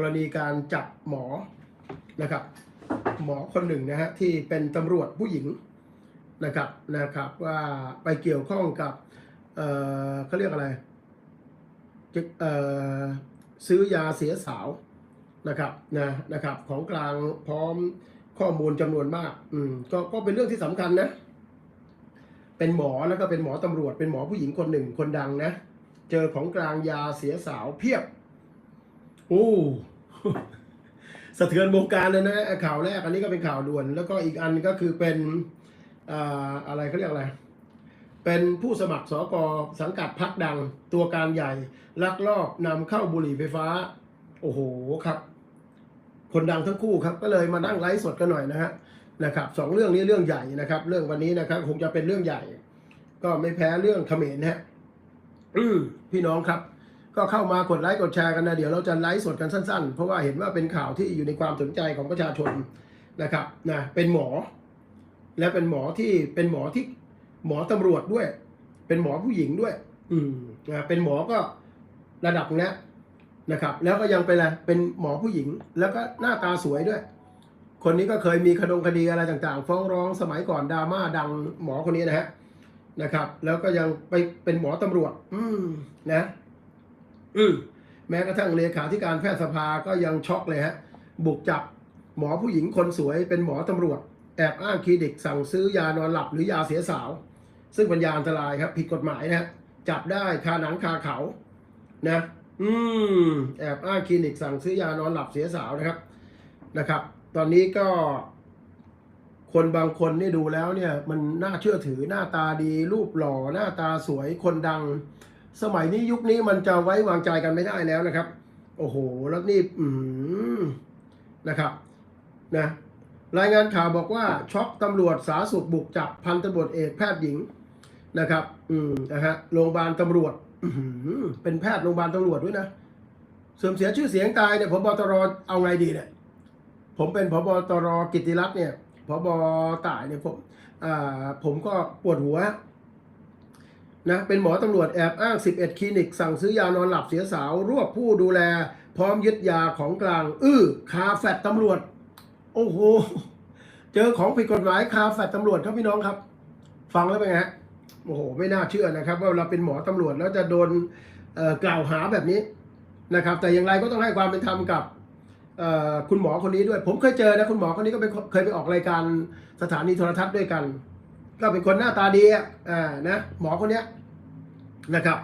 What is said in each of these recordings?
กรณีการจับหมอนะครับ หมอคนหนึ่งนะฮะที่เป็นตำรวจผู้หญิงนะครับนะครับว่าไปเกี่ยวข้องกับเอ่อเขาเรียกอะไรเอ่อซื้อยาเสียสาวนะครับนะนะครับของกลางพร้อมข้อมูลจำนวนมากอืมก็ก็เป็นเรื่องที่สำคัญนะเป็นหมอแล้วก็เป็นหมอตำรวจ เป็นหมอผู้หญิงคนหนึ่งคนดังนะ เจอของกลางยาเสียสาวเพียบ โอ้สะเทือนวงการเลยนะข่าวแรกอันนี้ก็เป็นข่าวด่วน แล้วก็อีกอันก็คือเป็นอ่าอะไรเขาเรียกอะไร เป็นผู้สมัครสกสังกัดพักดังตัวการใหญ่ ลักลอบนำเข้าบุหรี่ไฟฟ้า โอ้โหครับ คนดังทั้งคู่ครับ ก็เลยมานั่งไลฟ์สดกันหน่อยนะฮะนะครับสองเรื่องนี้เรื่องใหญ่นะครับ เรื่องวันนี้นะครับ คงจะเป็นเรื่องใหญ่ ก็ไม่แพ้เรื่องเขมรฮะอืมพี่น้องครับ ก็เข้ามากดไลค์กดแชร์กันนะ เดี๋ยวเราจะไลฟ์สดกันสั้นๆ เพราะว่าเห็นว่าเป็นข่าวที่อยู่ในความสนใจของประชาชนนะครับนะเป็นหมอ และเป็นหมอที่เป็นหมอที่หมอตำรวจด้วย เป็นหมอผู้หญิงด้วย อืมนะเป็นหมอก็ระดับนี้นะครับ แล้วก็ยังเป็นอะไรเป็นหมอผู้หญิง แล้วก็หน้าตาสวยด้วย คนนี้ก็เคยมีคดงคดีอะไรต่างๆ ฟ้องร้องสมัยก่อนดราม่าดังหมอคนนี้นะฮะนะครับ แล้วก็ยังไปเป็นหมอตำรวจ อืมนะ อืมแม้กระทั่งเลขาธิการแพทยสภาก็ยังช็อกเลยฮะ บุกจับหมอผู้หญิงคนสวยเป็นหมอตำรวจ แอบอ้างคลินิกสั่งซื้อยานอนหลับหรือยาเสียสาว ซึ่งเป็นยาอันตรายครับ ผิดกฎหมายนะฮะจับได้คาหนังคาเขานะ อืม แอบอ้างคลินิกสั่งซื้อยานอนหลับเสียสาวนะครับนะครับ ตอนนี้ก็ คนบางคนนี่ดูแล้วเนี่ย มันน่าเชื่อถือหน้าตาดีรูปหล่อหน้าตาสวยคนดัง สมัยนี้ยุคนี้มันจะไว้วางใจกันไม่ได้แล้วนะครับ โอ้โห แล้วนี่อืมนะครับนะรายงานข่าวบอกว่าช็อกตำรวจสาสุขบุกจับพันตำรวจเอกแพทย์หญิงนะครับ อืมนะฮะโรงพยาบาลตำรวจอื้อหือเป็นแพทย์โรงพยาบาลตำรวจด้วยนะเสื่อมเสียชื่อเสียงตายเนี่ยพบตรเอาไงดีเนี่ย ผมเป็นพบตรกิติรัตน์เนี่ยพบต่ายเนี่ยผมอ่าผมก็ปวดหัว นะเป็นหมอตำรวจแอบอ้าง 11 คลินิก สั่งซื้อยานอนหลับเสียสาว รวบผู้ดูแล พร้อมยึดยาของกลาง อื้อคาแฟตตำรวจ โอ้โห เจอของผิดกฎหมายคาแฟตตำรวจครับพี่น้องครับ ฟังแล้วเป็นไงโอ้โห ไม่น่าเชื่อนะครับ ว่าเราเป็นหมอตำรวจแล้วจะโดนกล่าวหาแบบนี้นะครับ แต่อย่างไรก็ต้องให้ความเป็นธรรมกับคุณหมอคนนี้ด้วย ผมเคยเจอนะคุณหมอคนนี้ก็เคยไปออกรายการสถานีโทรทัศน์ด้วยกัน ก็เป็นคนหน้าตาดีอ่านะหมอคนเนี้ยนะครับ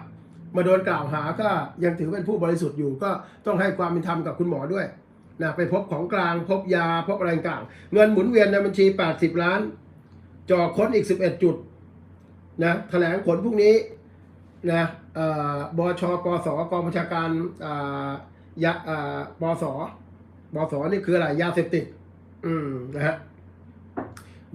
มาโดนกล่าวหาก็ยังถือเป็นผู้บริสุทธิ์อยู่ ก็ต้องให้ความเป็นธรรมกับคุณหมอด้วยนะไปพบของกลางพบยาพบอะไรต่างเงินหมุนเวียนในบัญชี 80 ล้านจ่อค้นอีก 11 จุดนะแถลงผลพรุ่งนี้นะเออบชปสกองบัญชาการอ่ายาอ่าปสปสนี่คืออะไรยาเสพติดอืมนะฮะ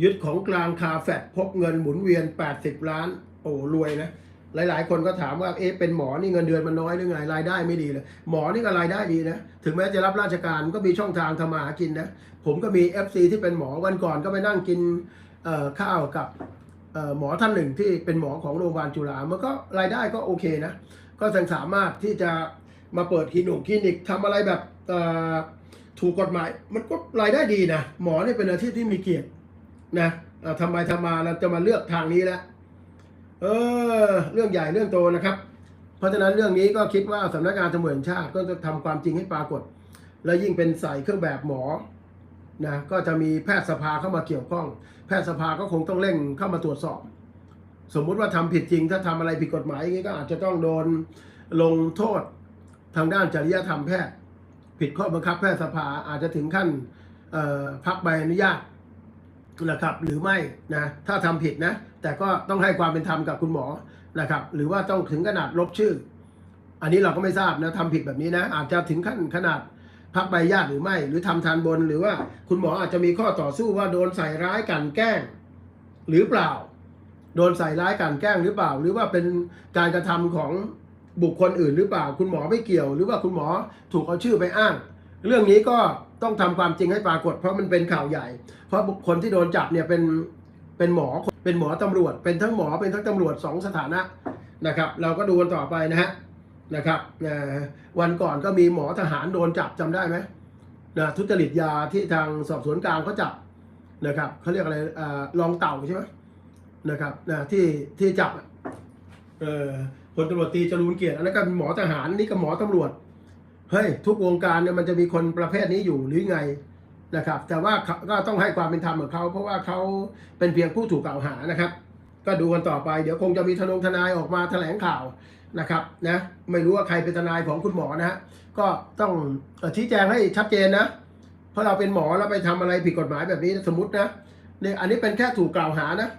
ยึดของกลางคาแฟตพบเงินหมุนเวียน 80 ล้าน โอ้รวยนะ หลายๆ คนก็ถามว่าเอ๊ะเป็นหมอนี่เงินเดือนมันน้อยหรือไงรายได้ไม่ดีเลยหมอนี่ก็รายได้ดีนะ ถึงแม้จะรับราชการก็มีช่องทางทำมาหากินนะ ผมก็มี FC ที่เป็นหมอวันก่อนก็ไปนั่งกินข้าวกับหมอท่านหนึ่งที่เป็นหมอของโรงพยาบาลจุฬามันก็รายได้ก็โอเคนะ ก็ยังสามารถที่จะมาเปิดคลินิกคลินิกทำอะไรแบบถูกกฎหมาย มันก็รายได้ดีนะ หมอนี่เป็นอาชีพที่มีเกียรติ นะเอ่อทำไมทำมาเราจะมาเลือกทางนี้แล้วเออ เรื่องใหญ่เรื่องโตนะครับ เพราะฉะนั้นเรื่องนี้ก็คิดว่าสำนักงานตำรวจแห่งชาติก็จะทำความจริงให้ปรากฏ และยิ่งเป็นใส่เครื่องแบบหมอนะก็จะมีแพทยสภาเข้ามาเกี่ยวข้อง แพทยสภาก็คงต้องเร่งเข้ามาตรวจสอบ สมมุติว่าทำผิดจริง ถ้าทำอะไรผิดกฎหมายอย่างนี้ก็อาจจะต้องโดนลงโทษทางด้านจริยธรรมแพทย์ ผิดข้อบังคับแพทยสภาอาจจะถึงขั้นพักใบอนุญาต นะครับหรือไม่นะถ้าทำผิดนะ แต่ก็ต้องให้ความเป็นธรรมกับคุณหมอนะครับหรือว่าต้องถึงขนาดลบชื่อ อันนี้เราก็ไม่ทราบนะทำผิดแบบนี้นะ อาจจะถึงขั้นขนาดพักใบญาติหรือไม่ หรือทำทานบน หรือว่าคุณหมออาจจะมีข้อต่อสู้ว่าโดนใส่ร้ายกันแกล้ง หรือเปล่า โดนใส่ร้ายกันแกล้งหรือเปล่า หรือว่าเป็นการกระทำของบุคคลอื่นหรือเปล่า คุณหมอไม่เกี่ยว หรือว่าคุณหมอถูกเอาชื่อไปอ้าง เรื่องนี้ก็ ต้องทำความจริงให้ปรากฏ เพราะมันเป็นข่าวใหญ่ เพราะบุคคลที่โดนจับเนี่ยเป็นเป็นหมอเป็นหมอตำรวจ เป็นทั้งหมอเป็นทั้งตำรวจสองสถานะนะครับ เราก็ดูกันต่อไปนะฮะนะครับนะวันก่อนก็มีหมอทหารโดนจับจำได้ไหมนะทุจริตยาที่ทางสอบสวนกลางเขาจับนะครับเขาเรียกอะไรอ่ารองเต่าใช่ไหมนะครับนะที่ที่จับเอ่อพลตำรวจตีจรูนเกียรติอันนั้นก็เป็นหมอทหารนี่ก็หมอตำรวจ เฮ้ยทุกวงการเนี่ยมันจะมีคนประเภทนี้อยู่หรือไงนะครับ แต่ว่าก็ต้องให้ความเป็นธรรมกับเขาเพราะว่าเขาเป็นเพียงผู้ถูกกล่าวหานะครับ ก็ดูกันต่อไปเดี๋ยวคงจะมีทนงทนายออกมาแถลงข่าวนะครับนะไม่รู้ว่าใครเป็นทนายของคุณหมอนะฮะก็ต้องชี้แจงให้ชัดเจนนะ เพราะเราเป็นหมอแล้วไปทำอะไรผิดกฎหมายแบบนี้สมมตินะเนี่ยอันนี้เป็นแค่ถูกกล่าวหานะ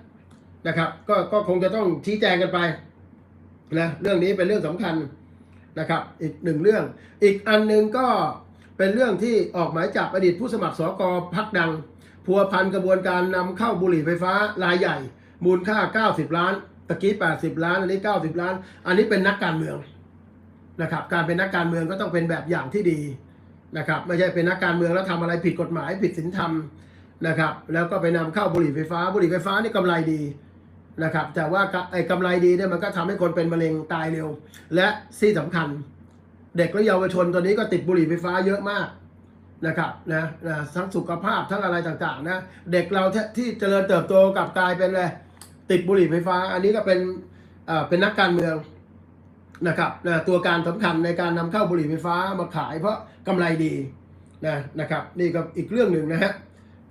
นะครับ ก็ก็คงจะต้องชี้แจงกันไปนะเรื่องนี้เป็นเรื่องสำคัญ นะครับ อีกหนึ่งเรื่อง อีกอันหนึ่งก็เป็นเรื่องที่ออกหมายจับอดีตผู้สมัครสกพักดัง พัวพันกระบวนการนำเข้าบุหรี่ไฟฟ้ารายใหญ่ มูลค่า 90 ล้านตะกี้ 80 ล้าน อันนี้ 90 ล้าน อันนี้เป็นนักการเมืองนะครับ การเป็นนักการเมืองก็ต้องเป็นแบบอย่างที่ดีนะครับ ไม่ใช่เป็นนักการเมืองแล้วทำอะไรผิดกฎหมายผิดศีลธรรมนะครับ แล้วก็ไปนำเข้าบุหรี่ไฟฟ้า บุหรี่ไฟฟ้านี่กำไรดี นะครับแต่ว่าไอ้กำไรดีเนี่ยมันก็ทำให้คนเป็นมะเร็งตายเร็ว และที่สำคัญ เด็กและเยาวชนตอนนี้ก็ติดบุหรี่ไฟฟ้าเยอะมากนะครับนะนะทั้งสุขภาพทั้งอะไรต่างๆนะเด็กเราที่ที่เจริญเติบโตกับกลายเป็นอะไรติดบุหรี่ไฟฟ้า อันนี้ก็เป็นเอ่อเป็นนักการเมืองนะครับนะตัวการสำคัญในการนำเข้าบุหรี่ไฟฟ้ามาขายเพราะกำไรดีนะนะครับนี่ก็อีกเรื่องหนึ่งนะฮะ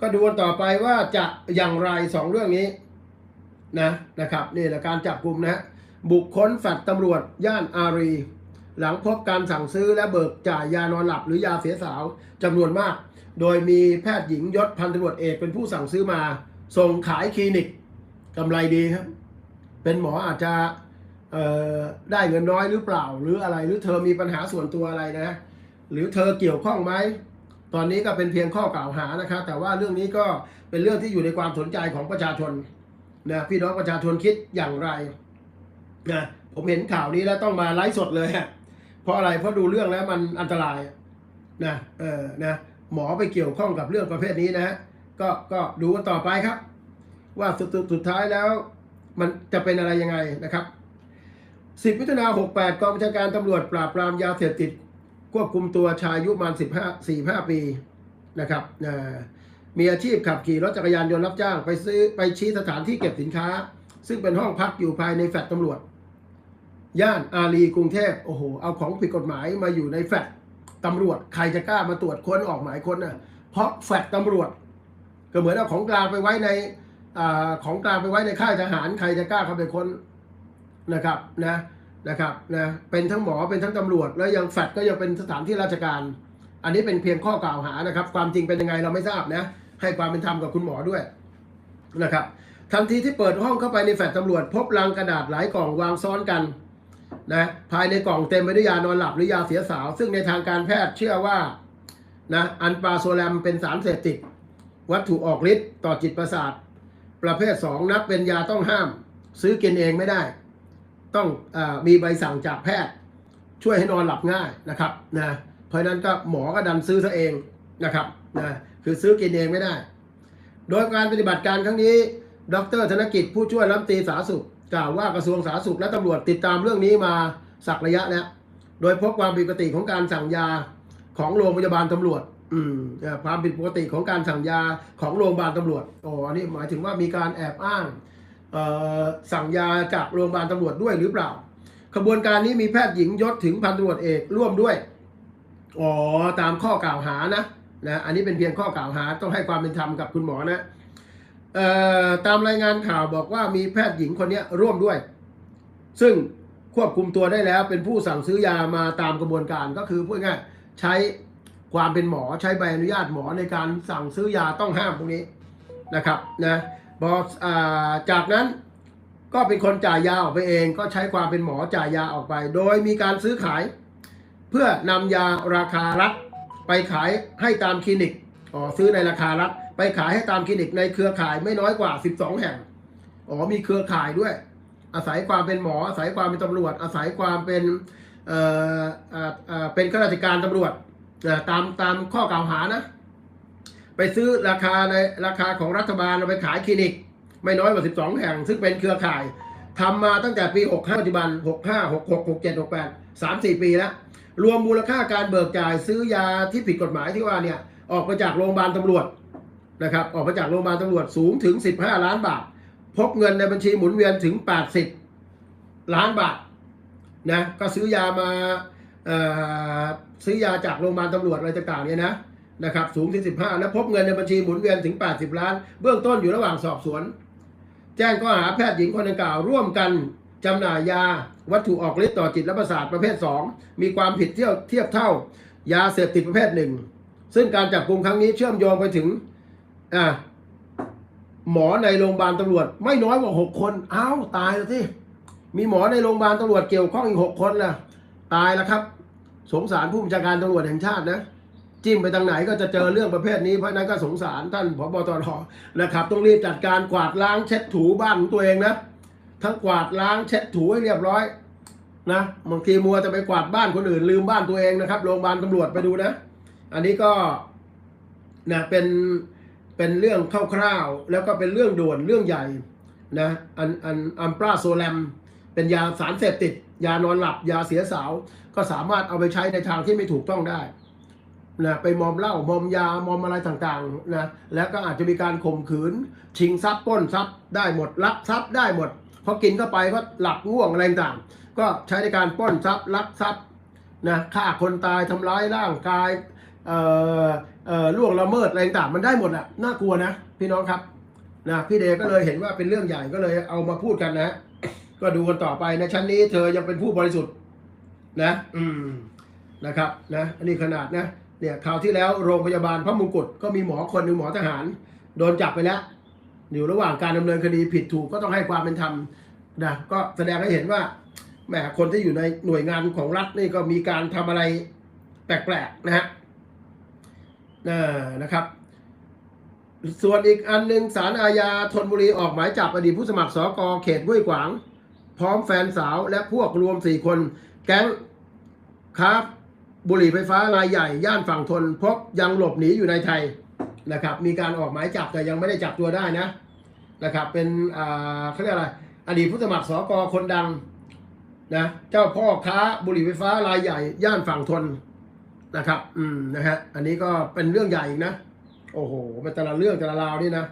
ก็ดูกันต่อไปว่าจะอย่างไรสองเรื่องนี้ นะนะครับนี่แหละการจับกลุ่มนะฮะบุคคลแฟดตำรวจย่านอารี หลังพบการสั่งซื้อและเบิกจ่ายยานอนหลับหรือยาเสียสาวจำนวนมาก โดยมีแพทย์หญิงยศพันตำรวจเอกเป็นผู้สั่งซื้อมา ส่งขายคลินิกกำไรดีครับ เป็นหมออาจจะได้เงินน้อยหรือเปล่า หรืออะไรหรือเธอมีปัญหาส่วนตัวอะไรนะ หรือเธอเกี่ยวข้องไหมตอนนี้ก็เป็นเพียงข้อกล่าวหานะครับแต่ว่าเรื่องนี้ก็เป็นเรื่องที่อยู่ในความสนใจของประชาชน นะพี่น้องประชาชนคิดอย่างไรนะผมเห็นข่าวนี้แล้วต้องมาไลฟ์สดเลยฮะเพราะอะไรเพราะดูเรื่องแล้วมันอันตรายนะเออนะหมอไปเกี่ยวข้องกับเรื่องประเภทนี้นะฮะก็ก็ดูกันต่อไปครับ ว่าสุดสุดท้ายแล้ว มันจะเป็นอะไรยังไงนะครับ10มิถุนา68กองบัญชาการตำรวจปราบปรามยาเสพติด ควบคุมตัวชายอายุประมาณ15 45ปีนะครับ มีอาชีพขับขี่รถจักรยานยนต์รับจ้าง ไปซื้อไปชี้สถานที่เก็บสินค้า ซึ่งเป็นห้องพักอยู่ภายในแฟลตตำรวจ ย่านอารีกรุงเทพโอ้โห เอาของผิดกฎหมายมาอยู่ในแฟลตตำรวจใครจะกล้ามาตรวจค้นออกหมายค้นน่ะ เพราะแฟลตตำรวจ ก็เหมือนเอาของกลางไปไว้ในอของกลางไปไว้ในค่ายทหารใครจะกล้าเข้าไปค้นนะครับนะนะครับนะเป็นทั้งหมอเป็นทั้งตำรวจ แล้วยังแฟลตก็ยังเป็นสถานที่ราชการ อันนี้เป็นเพียงข้อกล่าวหานะครับ ความจริงเป็นยังไงเราไม่ทราบนะ ให้ความเป็นธรรมกับคุณหมอด้วยนะครับทันทีที่เปิดห้องเข้าไปในแฟลตตำรวจ พบลังกระดาษหลายกล่องวางซ้อนกันนะภายในกล่องเต็มไปด้วยยานอนหลับหรือยาเสียสาว ซึ่งในทางการแพทย์เชื่อว่านะอันปาโซแลมเป็นสารเสพติด วัตถุออกฤทธิ์ต่อจิตประสาท ประเภท 2 นับเป็นยาต้องห้าม ซื้อกินเองไม่ได้ ต้องอมีใบสั่งจากแพทย์ ช่วยให้นอนหลับง่ายนะครับนะ เพราะนั้นก็หมอก็ดันซื้อซะเองนะครับนะคือซื้อกินเองไม่ได้ โดยการปฏิบัติการครั้งนี้ ดรธนกิจผู้ช่วยรัฐมนตรีสาธารณสุขกล่าวว่ากระทรวงสาธารณสุขและตำรวจติดตามเรื่องนี้มาสักระยะแล้วโดยพบความผิดปกติของการสั่งยาของโรงพยาบาลตำรวจ อืมความผิดปกติของการสั่งยาของโรงพยาบาลตำรวจอ๋ออันนี้หมายถึงว่ามีการแอบอ้างสั่งยาจากโรงพยาบาลตำรวจด้วยหรือเปล่าขบวนการนี้มีแพทย์หญิงยศถึงพันตำรวจเอกร่วมด้วย อ๋อตามข้อกล่าวหานะนะอันนี้เป็นเพียงข้อกล่าวหาต้องให้ความเป็นธรรมกับคุณหมอนะเอ่อตามรายงานข่าวบอกว่ามีแพทย์หญิงคนนี้ร่วมด้วย ซึ่งควบคุมตัวได้แล้วเป็นผู้สั่งซื้อยามาตามกระบวนการก็คือพูดง่ายใช้ความเป็นหมอใช้ใบอนุญาตหมอในการสั่งซื้อยาต้องห้ามพวกนี้นะครับนะบออ่าจากนั้นก็เป็นคนจ่ายยาออกไปเอง ก็ใช้ความเป็นหมอจ่ายยาออกไป โดยมีการซื้อขาย เพื่อนำยาราคารัฐไปขายให้ตามคลินิกอ๋อซื้อในราคารัฐไปขายให้ตามคลินิกในเครือข่ายไม่น้อยกว่า 12 แห่งอ๋อมีเครือข่ายด้วย อาศัยความเป็นหมอ อาศัยความเป็นตำรวจ อาศัยความเป็นเอ่อเอ่อเอ่อเป็นข้าราชการตำรวจตามตามข้อกล่าวหานะ ไปซื้อราคาในราคาของรัฐบาลเอาไปขายคลินิก ไม่น้อยกว่า 12 แห่ง ซึ่งเป็นเครือข่ายทำมาตั้งแต่ปี 65ปัจจุบัน 65 66 67 68สามสี่ปีแล้ว รวมมูลค่าการเบิกจ่ายซื้อยาที่ผิดกฎหมายที่ว่าเนี่ยออกมาจากโรงพยาบาลตำรวจนะครับออกมาจากโรงพยาบาลตำรวจสูงถึง 15 ล้านบาท พบเงินในบัญชีหมุนเวียนถึง 80 ล้านบาทนะก็ซื้อยามาซื้อยาจากโรงพยาบาลตำรวจอะไรต่างๆเนี่ยนะนะครับสูงถึง 15 แล้วพบเงินในบัญชีหมุนเวียนถึง 80 ล้าน เบื้องต้นอยู่ระหว่างสอบสวน แจ้งข้อหาแพทย์หญิงคนดังกล่าวร่วมกัน จำหน่ายยาวัตถุออกฤทธิ์ต่อจิตและประสาทประเภท 2 มีความผิดเทียบเทียบเท่า ยาเสพติดประเภทหนึ่งซึ่งการจับกลุ่มครั้งนี้เชื่อมโยงไปถึงอ่าหมอในโรงพยาบาลตำรวจ ไม่น้อยกว่าหกคนอ้าวตายแล้วที่มีหมอในโรงพยาบาลตำรวจเกี่ยวข้องอีกหกคนล่ะ ตายแล้วครับ สงสารผู้บัญชาการตำรวจแห่งชาตินะจิ้มไปทางไหนก็จะเจอเรื่องประเภทนี้เพราะฉะนั้นก็สงสารท่านผบตรนะครับ ต้องรีบจัดการกวาดล้างเช็ดถูบ้านของตัวเองนะ ทั้งกวาดล้างเช็ดถูให้เรียบร้อยนะบางทีมัวจะไปกวาดบ้านคนอื่นลืมบ้านตัวเองนะครับโรงพยาบาลตำรวจไปดูนะ อันนี้ก็นะเป็นเป็นเรื่องคร่าวๆแล้วก็เป็นเรื่องด่วนเรื่องใหญ่นะอันอันอัมปราโซแลม เป็นยาสารเสพติด ยานอนหลับยาเสียสาว ก็สามารถเอาไปใช้ในทางที่ไม่ถูกต้องได้นะไปมอมเหล้ามอมยามอมอะไรต่างๆนะแล้วก็อาจจะมีการข่มขืน ชิงทรัพย์ปล้นทรัพย์ได้หมดลักทรัพย์ได้หมด พอกินเข้าไปก็หลับง่วงอะไรต่างก็ใช้ในการป้นทรัพย์ลักทรัพย์นะฆ่าคนตายทำร้ายร่างกายเอ่อเอ่อล่วงละเมิดอะไรต่างมันได้หมดอะน่ากลัวนะพี่น้องครับนะพี่เดก็เลยเห็นว่าเป็นเรื่องใหญ่ก็เลยเอามาพูดกันนะ ก็ดูกันต่อไปในชั้นนี้เธอยังเป็นผู้บริสุทธิ์นะ อืมนะครับนะอันนี้ขนาดนะเนี่ยคราวที่แล้วโรงพยาบาลพระมงกุฎก็มีหมอคนหนึ่งหมอทหาร โดนจับไปแล้ว อยู่ระหว่างการดำเนินคดีผิดถูกก็ต้องให้ความเป็นธรรมนะก็แสดงให้เห็นว่าแหมคนที่อยู่ในหน่วยงานของรัฐนี่ก็มีการทำอะไรแปลกๆนะฮะนะนะครับ ส่วนอีกอันหนึ่งสารอาญาธนบุรีออกหมายจับอดีตผู้สมัครสอกเขตห้วยขวาง พร้อมแฟนสาวและพวกรวมสี่คน แก๊งค้าบุหรี่ไฟฟ้ารายใหญ่ ย่านฝั่งทนพบยังหลบหนีอยู่ในไทย นะครับมีการออกหมายจับแต่ยังไม่ได้จับตัวได้นะนะครับเป็นอ่าเขาเรียกอะไร อดีตผู้สมัครสกคนดังนะเจ้าพ่อค้าบุหรี่ไฟฟ้ารายใหญ่ย่านฝั่งทนนะครับอืมนะฮะอันนี้ก็เป็นเรื่องใหญ่อีกนะ โอ้โหเป็นแต่ละเรื่องแต่ละราวนี่นะ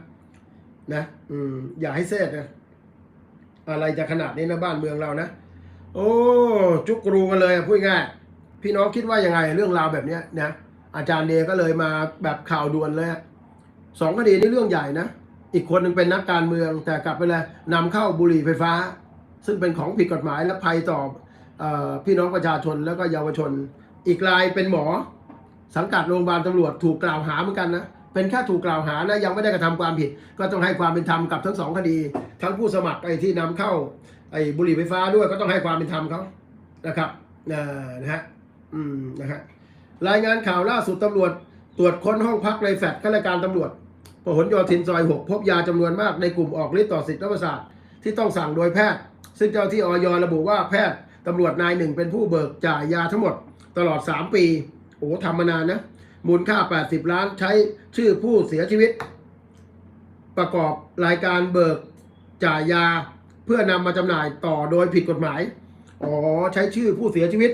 นะอืมอย่าให้เซตนะอะไรจะขนาดนี้นะบ้านเมืองเรานะโอ้จุกรูกันเลยพูดง่ายพี่น้องคิดว่ายังไงเรื่องราวแบบเนี้ยนะอาจารย์เดก็เลยมาแบบข่าวด่วนเลยอะ สองคดีนี่เรื่องใหญ่นะ อีกคนหนึ่งเป็นนักการเมืองแต่กลับไปเลยนำเข้าบุหรี่ไฟฟ้า ซึ่งเป็นของผิดกฎหมายและภัยต่ออพี่น้องประชาชนแล้วก็เยาวชน อีกรายเป็นหมอ สังกัดโรงพยาบาลตำรวจถูกกล่าวหาเหมือนกันนะเป็นแค่ถูกกล่าวหานะยังไม่ได้กระทำความผิด ก็ต้องให้ความเป็นธรรมกับทั้งสองคดี ทั้งผู้สมัครไอ้ที่นำเข้าไอ้บุหรี่ไฟฟ้าด้วยก็ต้องให้ความเป็นธรรมเขานะครับนะนะฮะอืมนะฮะรายงานข่าวล่าสุดตำรวจ ตรวจค้นห้องพักในแฟลตข้าราชการตำรวจพหลโยธินซอย 6 พบยาจำนวนมากในกลุ่มออกฤทธิ์ต่อสิทธิประสาทที่ต้องสั่งโดยแพทย์ ซึ่งเจ้าที่ออยระบุว่าแพทย์ตำรวจนายหนึ่งเป็นผู้เบิกจ่ายยาทั้งหมดตลอด 3 ปี โอ้ทำมานานนะ มูลค่า 80 ล้านใช้ชื่อผู้เสียชีวิต ประกอบรายการเบิกจ่ายยาเพื่อนำมาจำหน่ายต่อโดยผิดกฎหมาย อ๋อ ใช้ชื่อผู้เสียชีวิต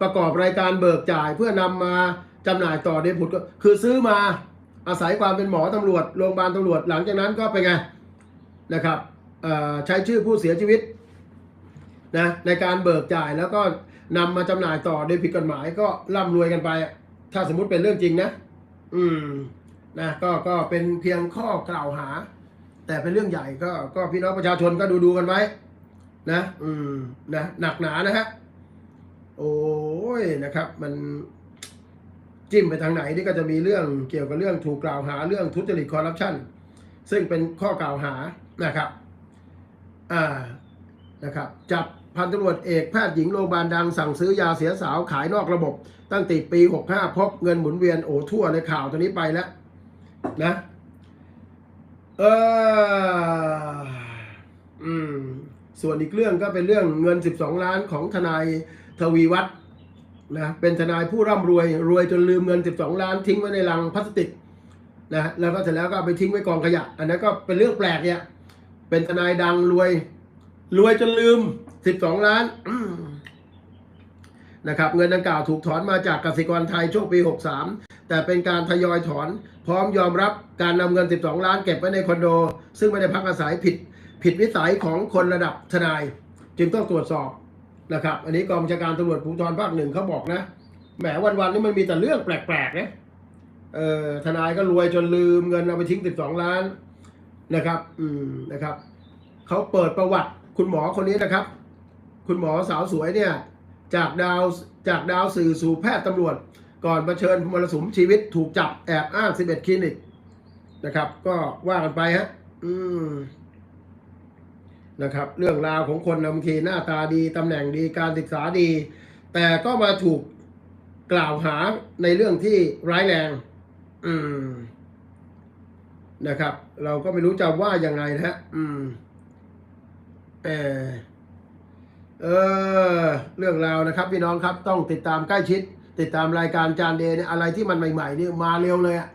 ประกอบรายการเบิกจ่ายเพื่อนำมา จำหน่ายต่อโดยผิดกฎคือซื้อมาอาศัยความเป็นหมอตำรวจโรงพยาบาลตำรวจหลังจากนั้นก็เป็นไงนะครับใช้ชื่อผู้เสียชีวิตนะในการเบิกจ่ายแล้วก็นำมาจำหน่ายต่อโดยผิดกฎหมายก็ร่ำรวยกันไป ถ้าสมมุติเป็นเรื่องจริงนะ อืมนะก็ก็เป็นเพียงข้อกล่าวหา แต่เป็นเรื่องใหญ่ก็ก็พี่น้องประชาชนก็ดูดูกันไว้ นะ อืมนะหนักหนานะฮะโอ้ยนะครับ มัน จิ้มไปทางไหนนี่ก็จะมีเรื่องเกี่ยวกับเรื่องถูกกล่าวหาเรื่องทุจริตคอร์รัปชันซึ่งเป็นข้อกล่าวหานะครับอ่านะครับจับพันตำรวจเอกแพทย์หญิงโรงพยาบาลดังสั่งซื้อยาเสียสาวขายนอกระบบ ตั้งแต่ปี 65 พบเงินหมุนเวียนโอ้ทั่วในข่าวตัวนี้ไปแล้วนะเอออืมส่วนอีกเรื่องก็เป็นเรื่องเงิน 12 ล้านของทนายทวีวัฒน์ นะเป็นทนายผู้ร่ำรวยรวยจนลืมเงิน 12 ล้านทิ้งไว้ในลังพลาสติกนะแล้วก็เสร็จแล้วก็ไปทิ้งไว้กองขยะ อันนั้นก็เป็นเรื่องแปลกเนี่ยเป็นทนายดังรวย รวยจนลืม 12 ล้านนะครับเงินดังกล่าวถูกถอนมาจากกสิกรไทยช่วงปี 63 แต่เป็นการทยอยถอน พร้อมยอมรับการนำเงิน 12 ล้านเก็บไว้ในคอนโด ซึ่งไม่ได้พักอาศัยผิด ผิดวิสัยของคนระดับทนาย จึงต้องตรวจสอบ นะครับ อันนี้กองบัญชาการตำรวจภูธรภาคหนึ่งเขาบอกนะแหมวันๆนี่มันมีแต่เรื่องแปลกๆนะเออทนายก็รวยจนลืมเงินเอาไปทิ้ง 12 ล้านนะครับ อืมนะครับเขาเปิดประวัติคุณหมอคนนี้นะครับ คุณหมอสาวสวยเนี่ย จากดาวจากดาวสื่อสู่แพทย์ตำรวจ ก่อนเผชิญมรสุมชีวิตถูกจับแอบอ้าง 11 คลินิกนะครับ ก็ว่ากันไปฮะ อืม นะครับ เรื่องราวของคนนะบางทีหน้าตาดีตำแหน่งดีการศึกษาดี แต่ก็มาถูกกล่าวหาในเรื่องที่ร้ายแรง อืมนะครับ เราก็ไม่รู้จะว่ายังไงนะฮะอืมเออเออ เรื่องราวนะครับ พี่น้องครับต้องติดตามใกล้ชิด ติดตามรายการจานเดย์เนี่ยอะไรที่มันใหม่ๆนี่มาเร็วเลยอะ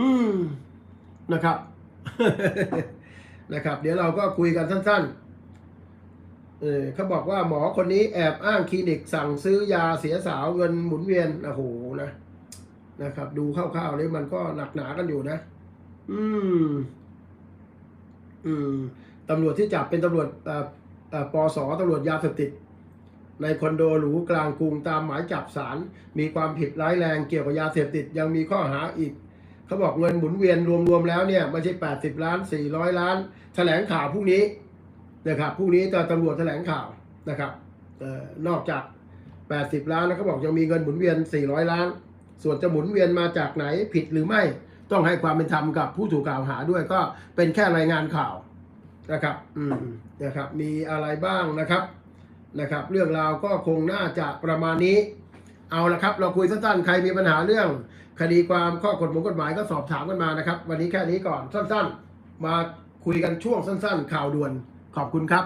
อืมนะครับ นะครับ เดี๋ยวเราก็คุยกันสั้นๆเออเขาบอกว่าหมอคนนี้แอบอ้างคลินิกสั่งซื้อยาเสียสาวเงินหมุนเวียนโอ้โหนะนะครับ ดูคร่าวๆนี่มันก็หนักหนากันอยู่นะ อืม อืมตำรวจที่จับเป็นตำรวจเอ่อเอ่อปสตำรวจยาเสพติด ในคอนโดหรูกลางกรุงตามหมายจับศาลมีความผิดร้ายแรงเกี่ยวกับยาเสพติด ยังมีข้อหาอีก เขาบอกเงินหมุนเวียนรวมๆแล้วเนี่ยไม่ใช่80ล้าน400ล้านแถลงข่าวพรุ่งนี้นะครับพรุ่งนี้จะตำรวจแถลงข่าวนะครับออนอกจาก80ล้านแล้วเขาบอกยังมีเงินหมุนเวียน400ล้าน ส่วนจะหมุนเวียนมาจากไหนผิดหรือไม่ต้องให้ความเป็นธรรมกับผู้ถูกกล่าวหาด้วยก็เป็นแค่รายงานข่าวนะครับ อืมนะครับ มีอะไรบ้างนะครับนะครับ เรื่องราวก็คงน่าจะประมาณนี้ เอาละครับ เราคุยสั้นๆ ใครมีปัญหาเรื่อง คดีความข้อกฎหมายกฎหมายก็สอบถามกันมานะครับ วันนี้แค่นี้ก่อนสั้นๆ มาคุยกันช่วงสั้น ๆ ข่าวด่วนขอบคุณครับ